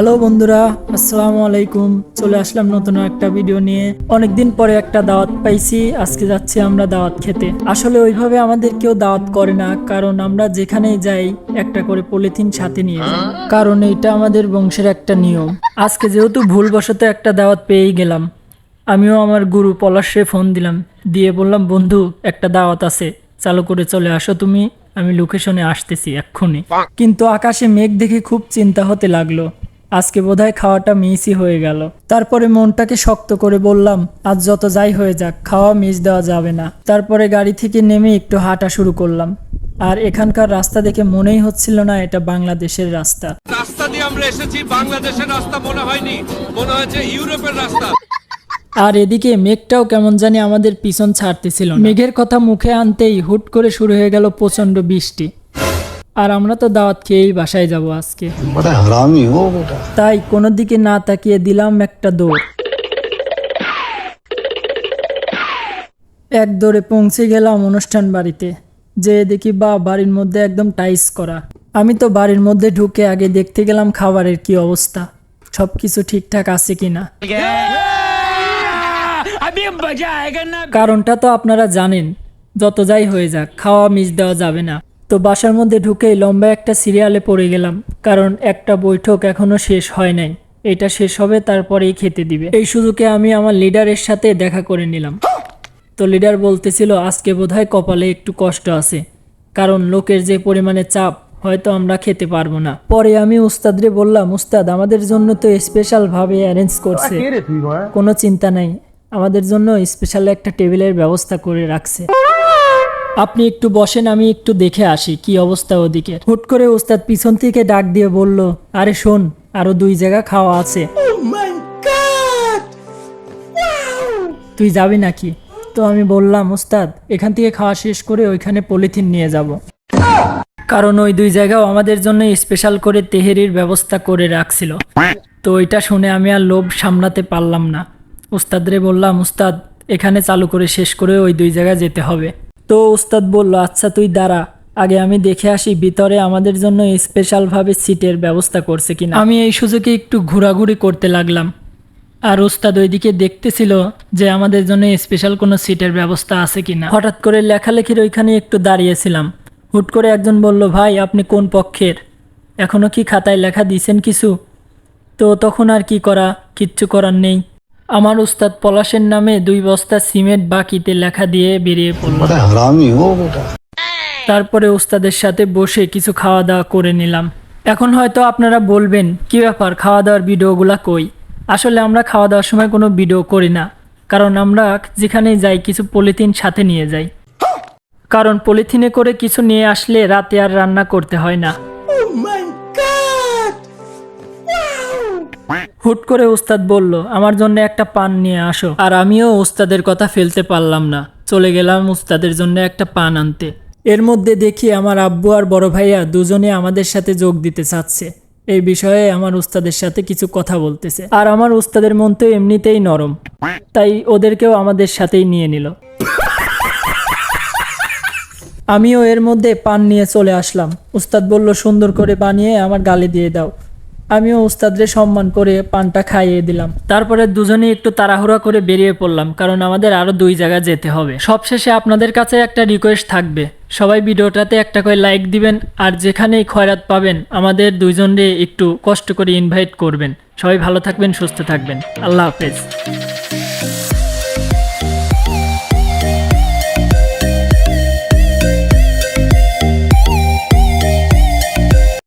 Hello বন্ধুরা আসসালামু আলাইকুম। চলে আসলাম নতুন একটা ভিডিও নিয়ে। অনেকদিন পরে একটা দাওয়াত পাইছি আজকে যাচ্ছি আমরা দাওয়াত খেতে। আসলে ওইভাবে আমাদের কেউ দাওয়াত করে না কারণ আমরা যেখানেই যাই একটা করে পলিথিন সাথে নিয়ে যাই। কারণ এইটা আমাদের বংশের একটা নিয়ম। আজকে যেহেতু ভুলবশত একটা দাওয়াত পেয়েই গেলাম আমিও আমার গুরু পলাশে ফোন দিলাম। দিয়ে বললাম বন্ধু একটা দাওয়াত আছে চালু করে চলে আসো তুমি আমি লোকেশনে আসতেছি এক্ষুনি। কিন্তু আকাশে মেঘ দেখে খুব চিন্তা হতে লাগল। আজকে বোধহয় খাওয়াটা মিসই হয়ে গেল। তারপরে মনটাকে শক্ত করে বললাম আজ যত যাই হয়ে যাক খাওয়া মিস দেওয়া যাবে না। তারপরে গাড়ি থেকে নেমে একটু হাঁটা শুরু করলাম। আর এখানকার রাস্তা দেখে মনেই হচ্ছিল না এটা বাংলাদেশের রাস্তা। রাস্তা দিয়ে আমরা এসেছি বাংলাদেশের রাস্তা মনে হয়নি মনে হয়েছে ইউরোপের রাস্তা। আর এদিকে মেঘটাও কেমন জানি আমাদের পিছন ছাড়তেছিল মেঘের কথা মুখে আনতেই হুট করে শুরু হয়ে গেল প্রচণ্ড বৃষ্টি। আর আমরা তো দাওয়াত খেয়েই বাসায় যাব আজকে। তাই কোনো দিকে না তাকিয়ে দিলাম একটা দৌড়। এক দৌড়ে পৌঁছে গেলাম অনুষ্ঠান বাড়িতে যে দেখি বা বাড়ির মধ্যে একদম টাইস করা। আমি তো বাড়ির মধ্যে ঢুকে আগে দেখতে গেলাম খাবারের কি অবস্থা সব কিছু ঠিকঠাক আছে কি না কারণটা তো আপনারা জানেন যত যাই হয়ে যাক খাওয়া মিস দেওয়া যাবে না। তো বাসার মধ্যে ঢুকেই লম্বা একটা সিরিয়ালে পড়ে গেলাম কারণ একটা বৈঠক এখনও শেষ হয় নাই। এটা শেষ হবে তারপরেই খেতে দিবে। এই সুযোগে আমি আমার লিডারের সাথে দেখা করে নিলাম। তো লিডার বলতেছিল আজকে বোধহয় কপালে একটু কষ্ট আছে কারণ লোকের যে পরিমাণে চাপ হয়তো আমরা খেতে পারব না। পরে আমি উস্তাদরে বললাম উস্তাদ আমাদের জন্য তো স্পেশাল ভাবে অ্যারেঞ্জ করছে। কোনো চিন্তা নাই। আমাদের জন্য স্পেশাল একটা টেবিলের ব্যবস্থা করে রাখছে। আপনি একটু বসেন আমি একটু দেখে আসি কি অবস্থা ওদিকে। হুট করে উস্তাদ পিছন থেকে ডাক দিয়ে বলল আরে শোন আরও দুই জায়গা খাওয়া আছে। তুই যাবি নাকি? তো আমি বললাম উস্তাদ এখান থেকে খাওয়া শেষ করে ওইখানে পলিথিন নিয়ে যাব। কারণ ওই দুই জায়গাও আমাদের জন্য স্পেশাল করে তেহেরির ব্যবস্থা করে রাখছিল। তো ওইটা শুনে আমি আর লোভ সামলাতে পারলাম না। উস্তাদরে বললাম উস্তাদ এখানে চালু করে শেষ করে ওই দুই জায়গায় যেতে হবে। তো উস্তাদ বলল আচ্ছা তুই দাঁড়া, আগে আমি দেখে আসি ভিতরে আমাদের জন্য স্পেশালভাবে সিটের ব্যবস্থা করছে কিনা। আমি এই সুযোগে একটু ঘোরাঘুরি করতে লাগলাম। আর উস্তাদ ওইদিকে দেখতেছিল যে আমাদের জন্য স্পেশাল কোনো সিটের ব্যবস্থা আছে কিনা। হঠাৎ করে লেখালেখির ওইখানে একটু দাঁড়িয়েছিলাম। হুট করে একজন বলল, ভাই, আপনি কোন পক্ষের? এখনও কি খাতায় লেখা দিয়েছেন কিছু? তো তখন আর কি করা, কিচ্ছু করার নেই। আমার উস্তাদ পলাশের নামে দুই বস্তা সিমেন্ট বাকিতে লেখা দিয়ে বেরিয়ে পড়ল। তারপরে উস্তাদের সাথে বসে কিছু খাওয়া দাওয়া করে নিলাম। এখন হয়তো আপনারা বলবেন কি ব্যাপার? খাওয়া দাওয়ার ভিডিওগুলো কই? আসলে আমরা খাওয়া দাওয়ার সময় কোনো ভিডিও করি না কারণ আমরা যেখানেই যাই কিছু পলিথিন সাথে নিয়ে যাই। কারণ পলিথিনে করে কিছু নিয়ে আসলে রাতে আর রান্না করতে হয় না। হুট করে উস্তাদ বলল, আমার জন্য একটা পান নিয়ে আসো। আর আমিও উস্তাদের কথা ফেলতে পারলাম না। চলে গেলাম উস্তাদের জন্য একটা পান আনতে। এর মধ্যে দেখি আমার আব্বু আর বড় ভাইয়া দুজনে আমাদের সাথে যোগ দিতে চাচ্ছে। এই বিষয়ে আমার উস্তাদের সাথে কিছু কথা বলতেছে। আর আমার উস্তাদের মন তো এমনিতেই নরম। তাই ওদেরকেও আমাদের সাথেই নিয়ে নিল। আমিও এর মধ্যে পান নিয়ে চলে আসলাম। উস্তাদ বলল, সুন্দর করে বানিয়ে আমার গালে দিয়ে দাও। আমিও উস্তাদরে সম্মান করে পানটা খাইয়ে দিলাম। তারপরে দুজনে একটু তাড়াহুড়া করে বেরিয়ে পড়লাম, কারণ আমাদের আরও দুই জায়গা যেতে হবে। সবশেষে আপনাদের কাছে একটা রিকোয়েস্ট থাকবে। সবাই ভিডিওটাতে একটা করে লাইক দিবেন, আর যেখানেই খয়রাত পাবেন, আমাদের দুইজনরে একটু কষ্ট করে ইনভাইট করবেন। সবাই ভালো থাকবেন, সুস্থ থাকবেন। আল্লাহ হাফেজ।